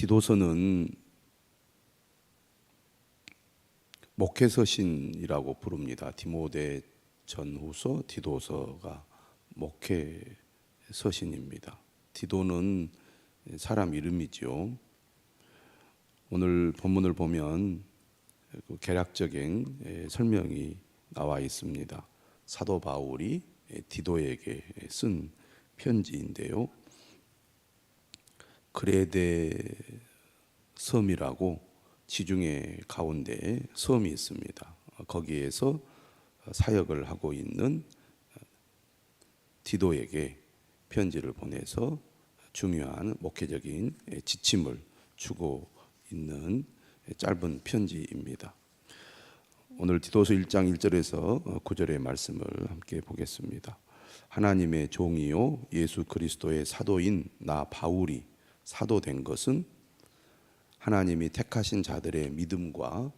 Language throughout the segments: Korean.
디도서는 목회서신이라고 부릅니다. 디모데 전후서, 디도서가 목회서신입니다. 디도는 사람 이름이지요. 오늘 본문을 보면 그 개략적인 예, 설명이 나와 있습니다. 사도 바울이 디도에게 쓴 편지인데요. 그레데 섬이라고 지중해 가운데 섬이 있습니다. 거기에서 사역을 하고 있는 디도에게 편지를 보내서 중요한 목회적인 지침을 주고 있는 짧은 편지입니다. 오늘 디도서 1장 1절에서 9절의 말씀을 함께 보겠습니다. 하나님의 종이요 예수 그리스도의 사도인 나 바울이 사도 된 것은 하나님이 택하신 자들의 믿음과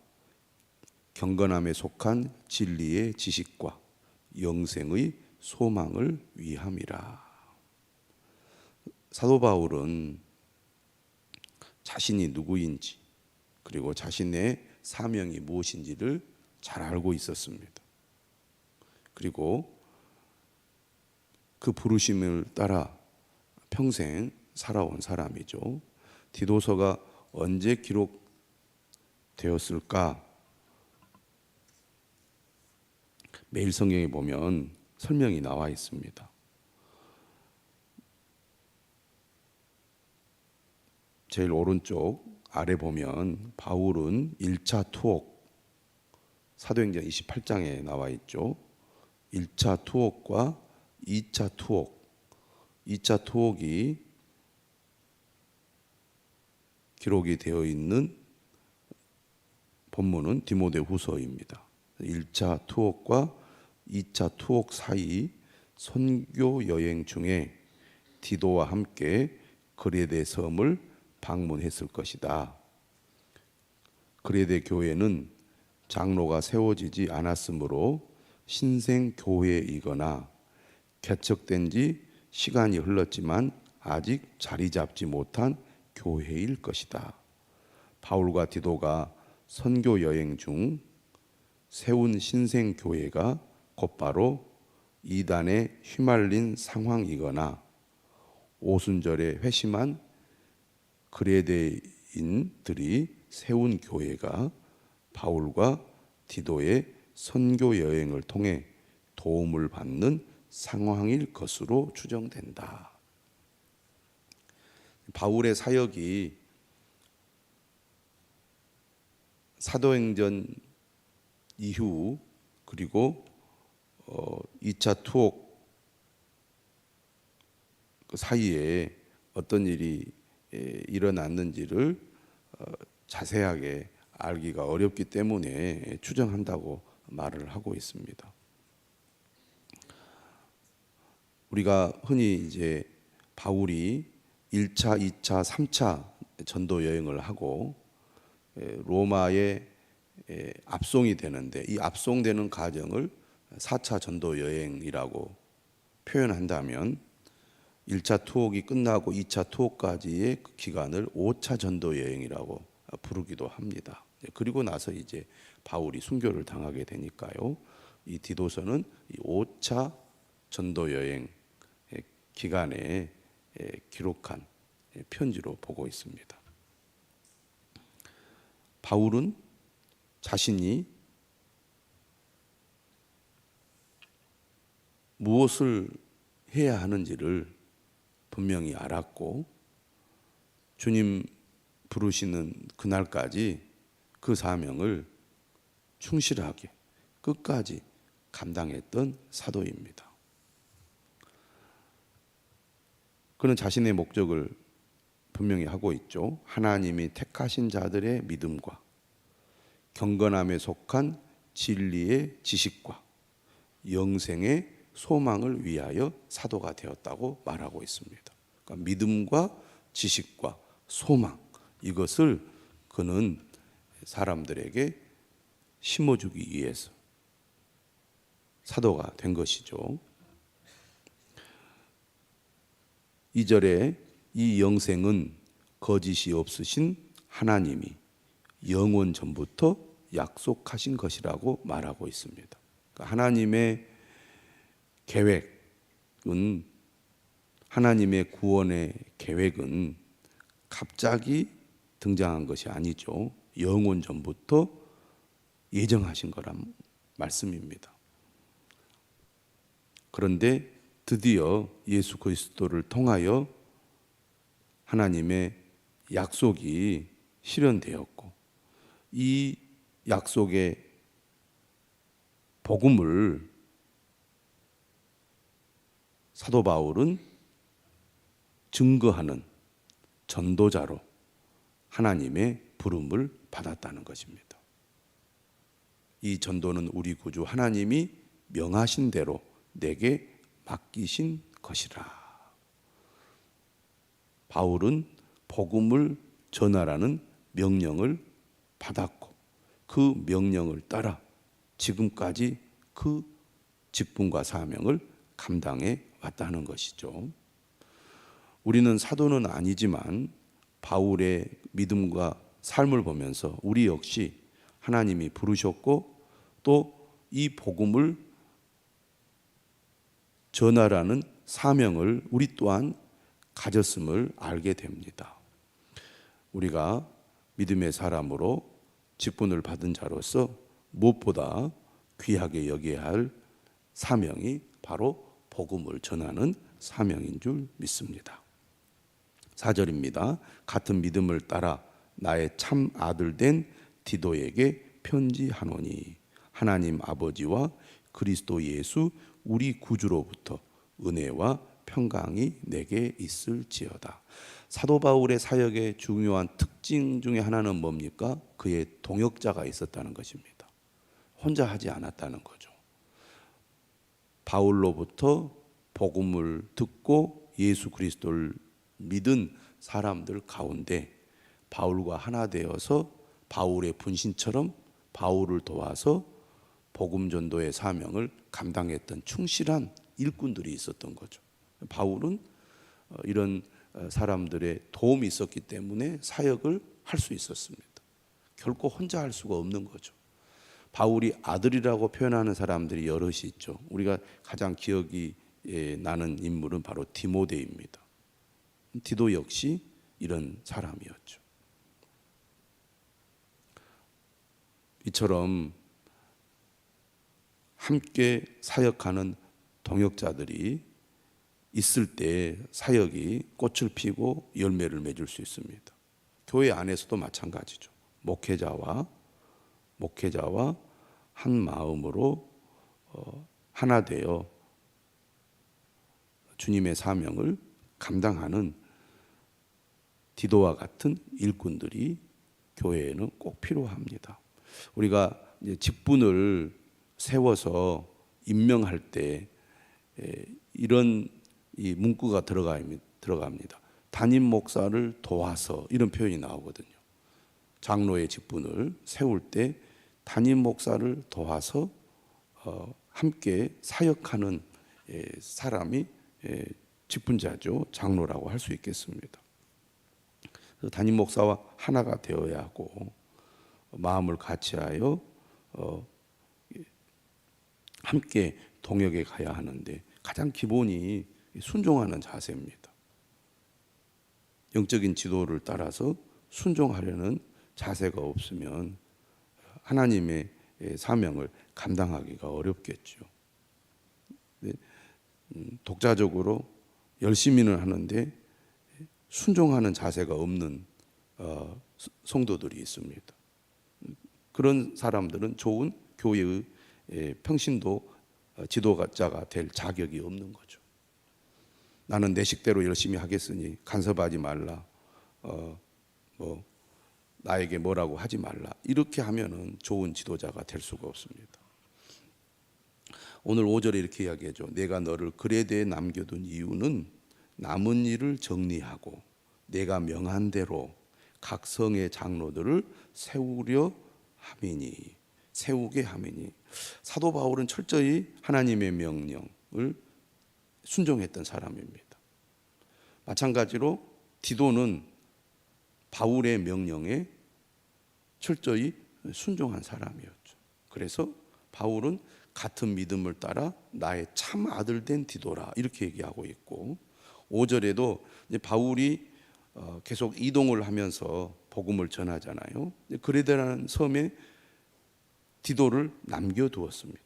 경건함에 속한 진리의 지식과 영생의 소망을 위함이라. 사도 바울은 자신이 누구인지 그리고 자신의 사명이 무엇인지를 잘 알고 있었습니다. 그리고 그 부르심을 따라 평생 살아온 사람이죠. 디도서가 언제 기록되었을까? 매일 성경에 보면 설명이 나와 있습니다. 제일 오른쪽 아래 보면 바울은 1차 투옥 사도행전 28장에 나와 있죠. 1차 투옥과 2차 투옥 2차 투옥이 기록이 되어 있는 본문은 디모데 후서입니다. 1차 투옥과 2차 투옥 사이 선교 여행 중에 디도와 함께 그레데 섬을 방문했을 것이다. 그레데 교회는 장로가 세워지지 않았으므로 신생 교회이거나 개척된 지 시간이 흘렀지만 아직 자리 잡지 못한 교회일 것이다. 바울과 디도가 선교 여행 중 세운 신생 교회가 곧바로 이단에 휘말린 상황이거나 오순절에 회심한 그레데인들이 세운 교회가 바울과 디도의 선교 여행을 통해 도움을 받는 상황일 것으로 추정된다. 바울의 사역이 사도행전 이후 그리고 어 2차 투옥 그 사이에 어떤 일이 일어났는지를 어 자세하게 알기가 어렵기 때문에 추정한다고 말을 하고 있습니다. 우리가 흔히 이제 바울이 1차, 2차, 3차 전도 여행을 하고 로마에 압송이 되는데 이 압송되는 과정을 4차 전도 여행이라고 표현한다면 1차 투옥이 끝나고 2차 투옥까지의 그 기간을 5차 전도 여행이라고 부르기도 합니다. 그리고 나서 이제 바울이 순교를 당하게 되니까요. 이 디도서는 이 5차 전도 여행 기간에 기록한 편지로 보고 있습니다. 바울은 자신이 무엇을 해야 하는지를 분명히 알았고 주님 부르시는 그날까지 그 사명을 충실하게 끝까지 감당했던 사도입니다. 그는 자신의 목적을 분명히 하고 있죠. 하나님이 택하신 자들의 믿음과 경건함에 속한 진리의 지식과 영생의 소망을 위하여 사도가 되었다고 말하고 있습니다. 그러니까 믿음과 지식과 소망 이것을 그는 사람들에게 심어주기 위해서 사도가 된 것이죠. 2절에 이 영생은 거짓이 없으신 하나님이 영원 전부터 약속하신 것이라고 말하고 있습니다. 그러니까 하나님의 계획은 하나님의 구원의 계획은 갑자기 등장한 것이 아니죠. 영원 전부터 예정하신 거란 말씀입니다. 그런데 드디어 예수 그리스도를 통하여 하나님의 약속이 실현되었고 이 약속의 복음을 사도 바울은 증거하는 전도자로 하나님의 부름을 받았다는 것입니다. 이 전도는 우리 구주 하나님이 명하신 대로 내게 맡기신 것이라. 바울은 복음을 전하라는 명령을 받았고 그 명령을 따라 지금까지 그 직분과 사명을 감당해 왔다는 것이죠. 우리는 사도는 아니지만 바울의 믿음과 삶을 보면서 우리 역시 하나님이 부르셨고 또 이 복음을 전하라는 사명을 우리 또한 가졌음을 알게 됩니다. 우리가 믿음의 사람으로 직분을 받은 자로서 무엇보다 귀하게 여겨야 할 사명이 바로 복음을 전하는 사명인 줄 믿습니다. 4절입니다. 같은 믿음을 따라 나의 참 아들 된 디도에게 편지하노니 하나님 아버지와 그리스도 예수 우리 구주로부터 은혜와 평강이 내게 있을지어다. 사도 바울의 사역의 중요한 특징 중에 하나는 뭡니까? 그의 동역자가 있었다는 것입니다. 혼자 하지 않았다는 거죠. 바울로부터 복음을 듣고 예수 그리스도를 믿은 사람들 가운데 바울과 하나 되어서 바울의 분신처럼 바울을 도와서 복음 전도의 사명을 감당했던 충실한 일꾼들이 있었던 거죠. 바울은 어, 이런 어, 사람들의 도움이 있었기 때문에 사역을 할 수 있었습니다. 결코 혼자 할 수가 없는 거죠. 바울이 아들이라고 표현하는 사람들이 여럿이 있죠. 우리가 가장 기억이 예, 나는 인물은 바로 디모데입니다. 디도 역시 이런 사람이었죠. 이처럼 함께 사역하는 동역자들이 있을 때 사역이 꽃을 피고 열매를 맺을 수 있습니다. 교회 안에서도 마찬가지죠. 목회자와 목회자와 한 마음으로 어, 하나 되어 주님의 사명을 감당하는 디도와 같은 일꾼들이 교회에는 꼭 필요합니다. 우리가 직분을 세워서 임명할 때 이런 이 문구가 들어갑니다. 담임 목사를 도와서 이런 표현이 나오거든요. 장로의 직분을 세울 때 담임 목사를 도와서 어, 함께 사역하는 사람이 직분자죠. 장로라고 할 수 있겠습니다. 담임 목사와 하나가 되어야 하고 마음을 같이하여 어, 함께 동역에 가야 하는데 가장 기본이 순종하는 자세입니다. 영적인 지도를 따라서 순종하려는 자세가 없으면 하나님의 사명을 감당하기가 어렵겠죠. 음, 독자적으로 열심히는 하는데 순종하는 자세가 없는 어, 성도들이 있습니다. 그런 사람들은 좋은 교회의 평신도 어, 지도자가 될 자격이 없는 거죠. 나는 내 식대로 열심히 하겠으니 간섭하지 말라. 어, 뭐 나에게 뭐라고 하지 말라. 이렇게 하면은 좋은 지도자가 될 수가 없습니다. 오늘 5절에 이렇게 이야기하죠. 내가 너를 그레드에 남겨둔 이유는 남은 일을 정리하고 내가 명한 대로 각 성의 장로들을 세우려 함이니 세우게 함이니 사도 바울은 철저히 하나님의 명령을 순종했던 사람입니다. 마찬가지로 디도는 바울의 명령에 철저히 순종한 사람이었죠. 그래서 바울은 같은 믿음을 따라 나의 참 아들 된 디도라 이렇게 얘기하고 있고 5절에도 이제 바울이 어, 계속 이동을 하면서 복음을 전하잖아요. 그레데라는 섬에 디도를 남겨두었습니다.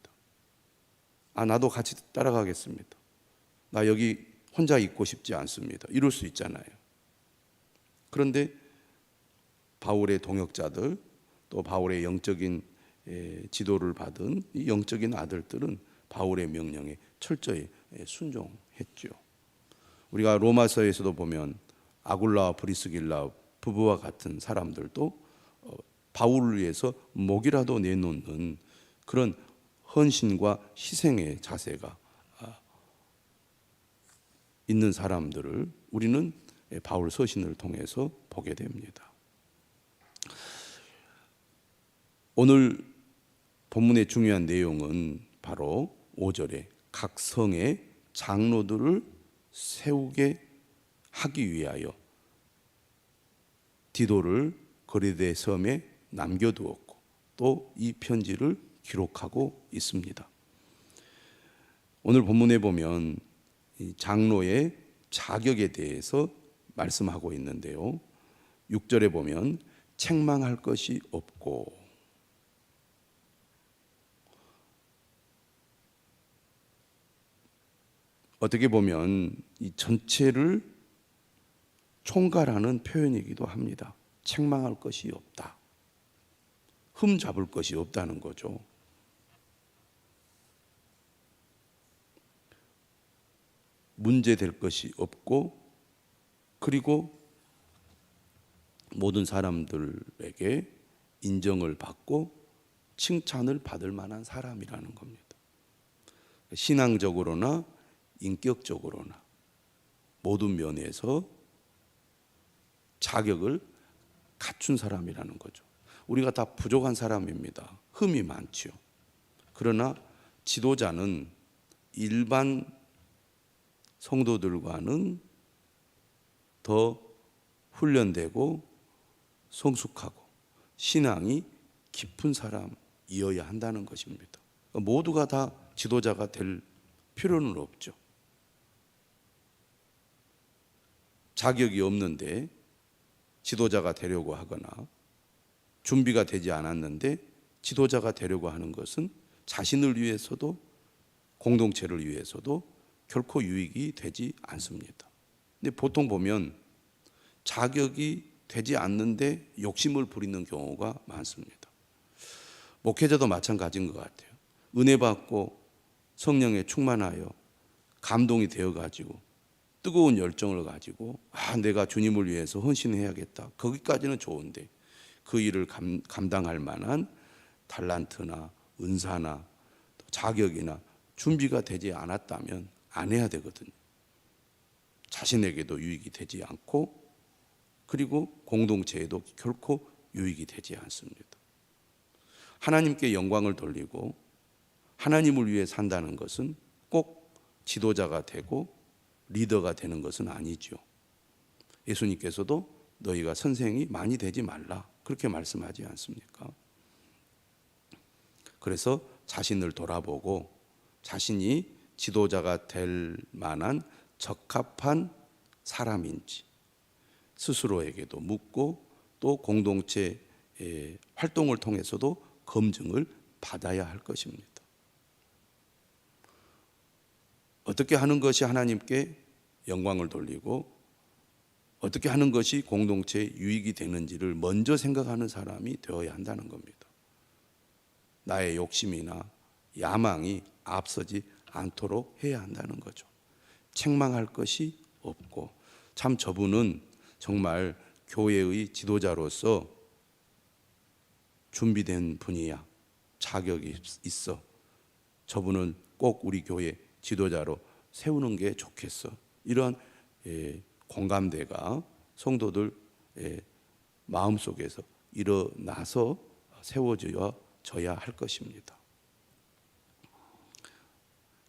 아 나도 같이 따라가겠습니다. 나 여기 혼자 있고 싶지 않습니다. 이럴 수 있잖아요. 그런데 바울의 동역자들 또 바울의 영적인 예, 지도를 받은 이 영적인 아들들은 바울의 명령에 철저히 예, 순종했죠. 우리가 로마서에서도 보면 아굴라와 브리스길라 부부와 같은 사람들도 어, 바울을 위해서 목이라도 내놓는 그런 헌신과 희생의 자세가 아, 있는 사람들을 우리는 예, 바울 서신을 통해서 보게 됩니다. 오늘 본문의 중요한 내용은 바로 5절에 각 성의 장로들을 세우게 하기 위하여 디도를 거리대 섬에 남겨두었고 또 이 편지를 기록하고 있습니다. 오늘 본문에 보면 이 장로의 자격에 대해서 말씀하고 있는데요. 6절에 보면 책망할 것이 없고 어떻게 보면 이 전체를 총괄하는 표현이기도 합니다. 책망할 것이 없다. 흠 잡을 것이 없다는 거죠. 문제될 것이 없고 그리고 모든 사람들에게 인정을 받고 칭찬을 받을 만한 사람이라는 겁니다. 신앙적으로나 인격적으로나 모든 면에서 자격을 갖춘 사람이라는 거죠. 우리가 다 부족한 사람입니다. 흠이 많지요. 그러나 지도자는 일반 성도들과는 더 훈련되고 성숙하고 신앙이 깊은 사람이어야 한다는 것입니다. 모두가 다 지도자가 될 필요는 없죠. 자격이 없는데 지도자가 되려고 하거나 준비가 되지 않았는데 지도자가 되려고 하는 것은 자신을 위해서도 공동체를 위해서도 결코 유익이 되지 않습니다. 근데 보통 보면 자격이 되지 않는데 욕심을 부리는 경우가 많습니다. 목회자도 마찬가지인 것 같아요. 은혜 받고 성령에 충만하여 감동이 되어 가지고 뜨거운 열정을 가지고 아 내가 주님을 위해서 헌신해야겠다. 거기까지는 좋은데 그 일을 감, 감당할 만한 달란트나 은사나 자격이나 준비가 되지 않았다면 안 해야 되거든요. 자신에게도 유익이 되지 않고 그리고 공동체에도 결코 유익이 되지 않습니다. 하나님께 영광을 돌리고 하나님을 위해 산다는 것은 꼭 지도자가 되고 리더가 되는 것은 아니죠. 예수님께서도 너희가 선생이 많이 되지 말라 그렇게 말씀하지 않습니까? 그래서 자신을 돌아보고 자신이 지도자가 될 만한 적합한 사람인지 스스로에게도 묻고 또 공동체 활동을 통해서도 검증을 받아야 할 것입니다. 어떻게 하는 것이 하나님께 영광을 돌리고 어떻게 하는 것이 공동체에 유익이 되는지를 먼저 생각하는 사람이 되어야 한다는 겁니다. 나의 욕심이나 야망이 앞서지 않도록 해야 한다는 거죠. 책망할 것이 없고 참 저분은 정말 교회의 지도자로서 준비된 분이야. 자격이 있어. 저분은 꼭 우리 교회 지도자로 세우는 게 좋겠어. 이런 예, 공감대가 성도들 예, 마음 속에서 일어나서 세워져야 할 것입니다.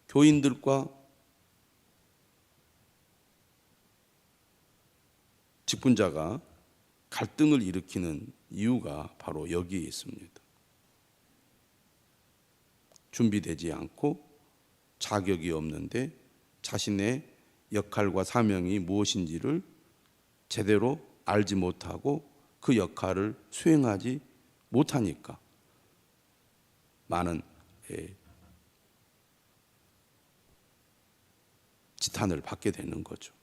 교인들과 직분자가 갈등을 일으키는 이유가 바로 여기에 있습니다. 준비되지 않고 자격이 없는데 자신의 역할과 사명이 무엇인지를 제대로 알지 못하고 그 역할을 수행하지 못하니까 많은 예, 지탄을 받게 되는 거죠.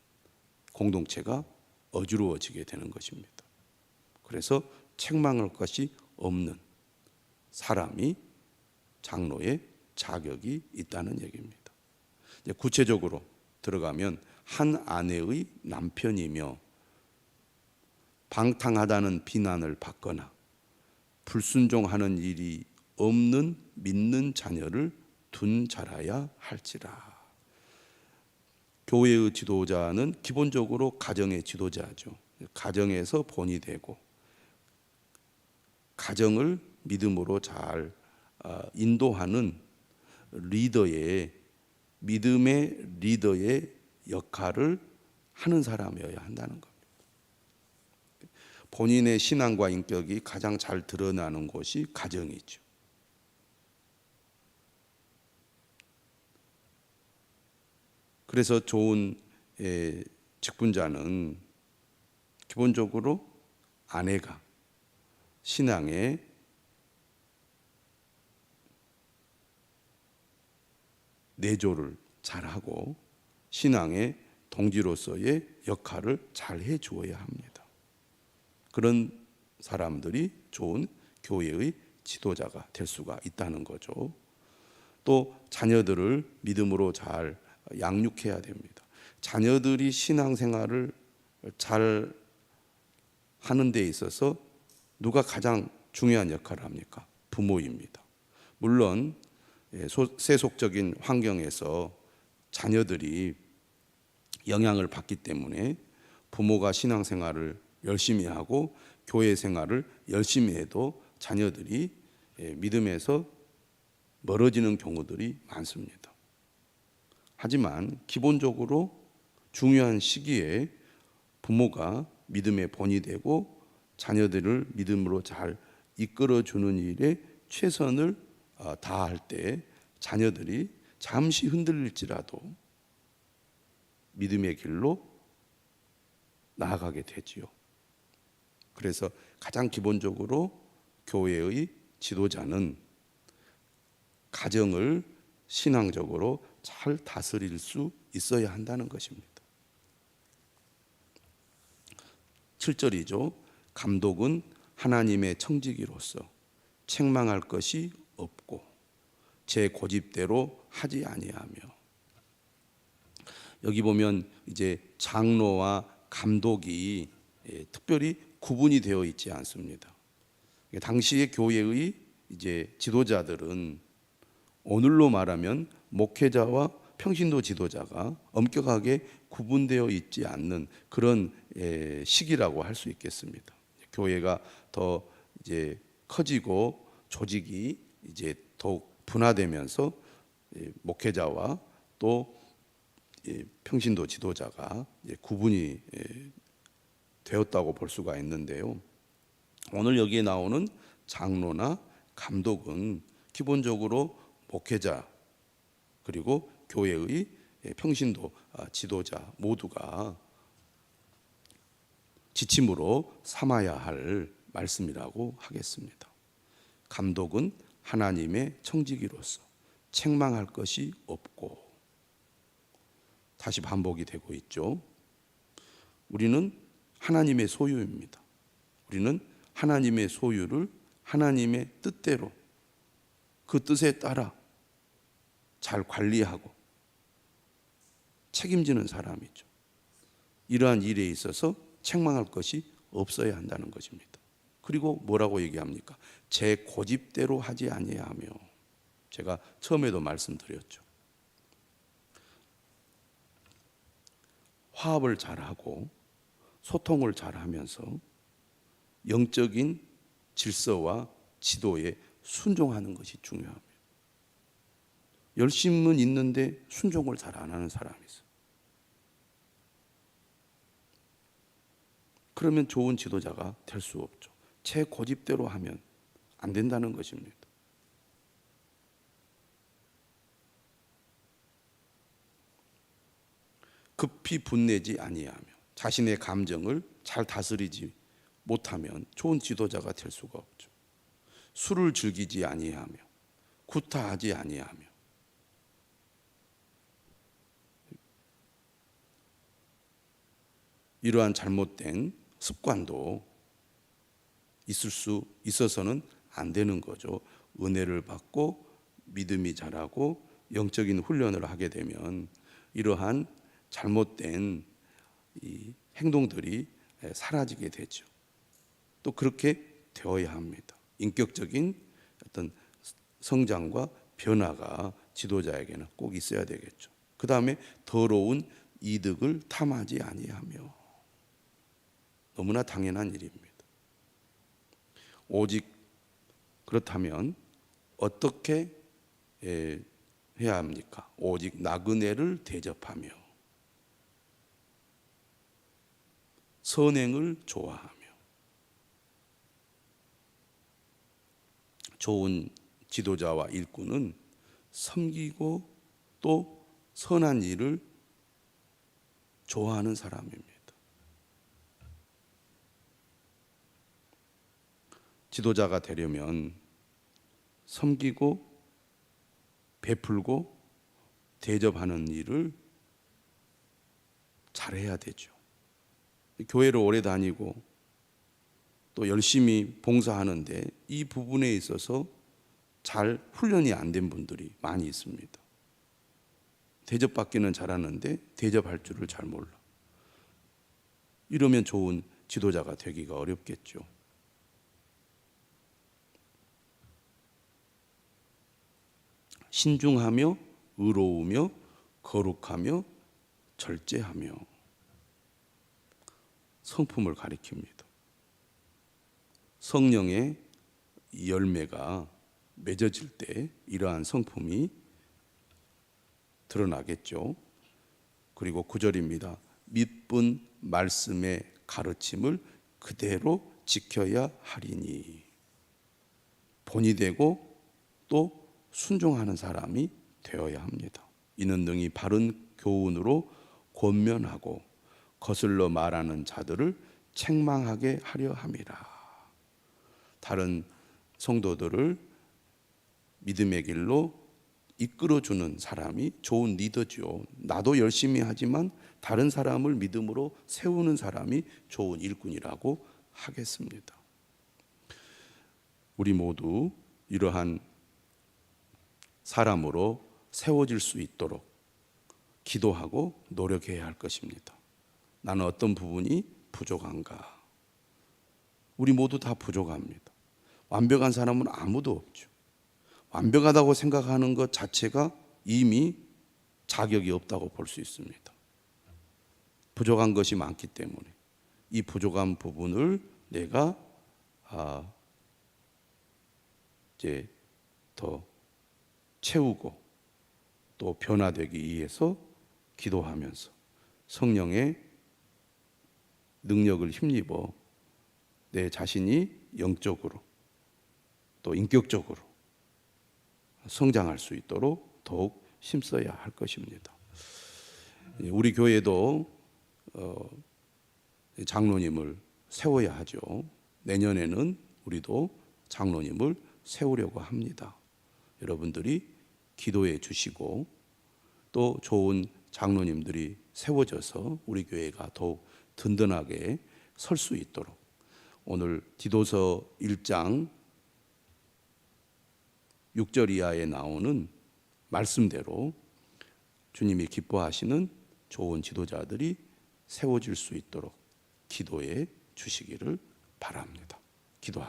공동체가 어지러워지게 되는 것입니다. 그래서 책망할 것이 없는 사람이 장로의 자격이 있다는 얘기입니다. 구체적으로 들어가면 한 아내의 남편이며 방탕하다는 비난을 받거나 불순종하는 일이 없는 믿는 자녀를 둔 자라야 할지라. 교회의 지도자는 기본적으로 가정의 지도자죠. 가정에서 본이 되고 가정을 믿음으로 잘 아, 인도하는 리더의 믿음의 리더의 역할을 하는 사람이어야 한다는 겁니다. 본인의 신앙과 인격이 가장 잘 드러나는 곳이 가정이죠. 그래서 좋은 예, 직분자는 기본적으로 아내가 신앙에 내조를 잘하고 신앙의 동지로서의 역할을 잘 해주어야 합니다. 그런 사람들이 좋은 교회의 지도자가 될 수가 있다는 거죠. 또 자녀들을 믿음으로 잘 양육해야 됩니다. 자녀들이 신앙생활을 잘 하는 데 있어서 누가 가장 중요한 역할을 합니까? 부모입니다. 물론 예, 세속적인 환경에서 자녀들이 영향을 받기 때문에 부모가 신앙생활을 열심히 하고 교회 생활을 열심히 해도 자녀들이 예, 믿음에서 멀어지는 경우들이 많습니다. 하지만 기본적으로 중요한 시기에 부모가 믿음의 본이 되고 자녀들을 믿음으로 잘 이끌어 주는 일에 최선을 어, 다 할 때 자녀들이 잠시 흔들릴지라도 믿음의 길로 나아가게 되지요. 그래서 가장 기본적으로 교회의 지도자는 가정을 신앙적으로 잘 다스릴 수 있어야 한다는 것입니다. 7절이죠. 감독은 하나님의 청지기로서 책망할 것이 제 고집대로 하지 아니하며 여기 보면 이제 장로와 감독이 예, 특별히 구분이 되어 있지 않습니다. 당시의 교회의 이제 지도자들은 오늘로 말하면 목회자와 평신도 지도자가 엄격하게 구분되어 있지 않는 그런 예, 시기라고 할 수 있겠습니다. 교회가 더 이제 커지고 조직이 이제 더욱 분화되면서 예, 목회자와 또 예, 평신도 지도자가 구분이 되었다고 볼 수가 있는데요. 오늘 여기에 나오는 장로나 감독은 기본적으로 목회자 그리고 교회의 평신도 아, 지도자 모두가 지침으로 삼아야 할 말씀이라고 하겠습니다. 감독은 하나님의 청지기로서 책망할 것이 없고 다시 반복이 되고 있죠. 우리는 하나님의 소유입니다. 우리는 하나님의 소유를 하나님의 뜻대로 그 뜻에 따라 잘 관리하고 책임지는 사람이죠. 이러한 일에 있어서 책망할 것이 없어야 한다는 것입니다. 그리고 뭐라고 얘기합니까? 제 고집대로 하지 아니하며 제가 처음에도 말씀드렸죠. 화합을 잘하고 소통을 잘하면서 영적인 질서와 지도에 순종하는 것이 중요합니다. 열심은 있는데 순종을 잘 안 하는 사람이 있어. 그러면 좋은 지도자가 될 수 없죠. 제 고집대로 하면 안 된다는 것입니다. 급히 분내지 아니하며 자신의 감정을 잘 다스리지 못하면 좋은 지도자가 될 수가 없죠. 술을 즐기지 아니하며 구타하지 아니하며 이러한 잘못된 습관도 있을 수 있어서는 안 되는 거죠. 은혜를 받고 믿음이 자라고 영적인 훈련을 하게 되면 이러한 잘못된 이 행동들이 사라지게 되죠. 또 그렇게 되어야 합니다. 인격적인 어떤 성장과 변화가 지도자에게는 꼭 있어야 되겠죠. 그 다음에 더러운 이득을 탐하지 아니하며 너무나 당연한 일입니다. 오직 그렇다면 어떻게 에, 해야 합니까? 오직 나그네를 대접하며 선행을 좋아하며 좋은 지도자와 일꾼은 섬기고 또 선한 일을 좋아하는 사람입니다. 지도자가 되려면 섬기고 베풀고 대접하는 일을 잘해야 되죠. 교회를 오래 다니고 또 열심히 봉사하는데 이 부분에 있어서 잘 훈련이 안 된 분들이 많이 있습니다. 대접받기는 잘하는데 대접할 줄을 잘 몰라. 이러면 좋은 지도자가 되기가 어렵겠죠. 신중하며 의로우며 거룩하며 절제하며 성품을 가리킵니다. 성령의 열매가 맺어질 때 이러한 성품이 드러나겠죠. 그리고 구절입니다. 믿분 말씀의 가르침을 그대로 지켜야 하리니 본이 되고 또 순종하는 사람이 되어야 합니다. 이는 능히 바른 교훈으로 권면하고 거슬러 말하는 자들을 책망하게 하려 함이라. 다른 성도들을 믿음의 길로 이끌어주는 사람이 좋은 리더죠. 나도 열심히 하지만 다른 사람을 믿음으로 세우는 사람이 좋은 일꾼이라고 하겠습니다. 우리 모두 이러한 사람으로 세워질 수 있도록 기도하고 노력해야 할 것입니다. 나는 어떤 부분이 부족한가? 우리 모두 다 부족합니다. 완벽한 사람은 아무도 없죠. 완벽하다고 생각하는 것 자체가 이미 자격이 없다고 볼 수 있습니다. 부족한 것이 많기 때문에 이 부족한 부분을 내가 아 이제 더 채우고 또 변화되기 위해서 기도하면서 성령의 능력을 힘입어 내 자신이 영적으로 또 인격적으로 성장할 수 있도록 더욱 힘써야 할 것입니다. 우리 교회도 어, 장로님을 세워야 하죠. 내년에는 우리도 장로님을 세우려고 합니다. 여러분들이 기도해 주시고 또 좋은 장로님들이 세워져서 우리 교회가 더욱 든든하게 설 수 있도록 오늘 디도서 1장 6절 이하에 나오는 말씀대로 주님이 기뻐하시는 좋은 지도자들이 세워질 수 있도록 기도해 주시기를 바랍니다. 기도하겠습니다.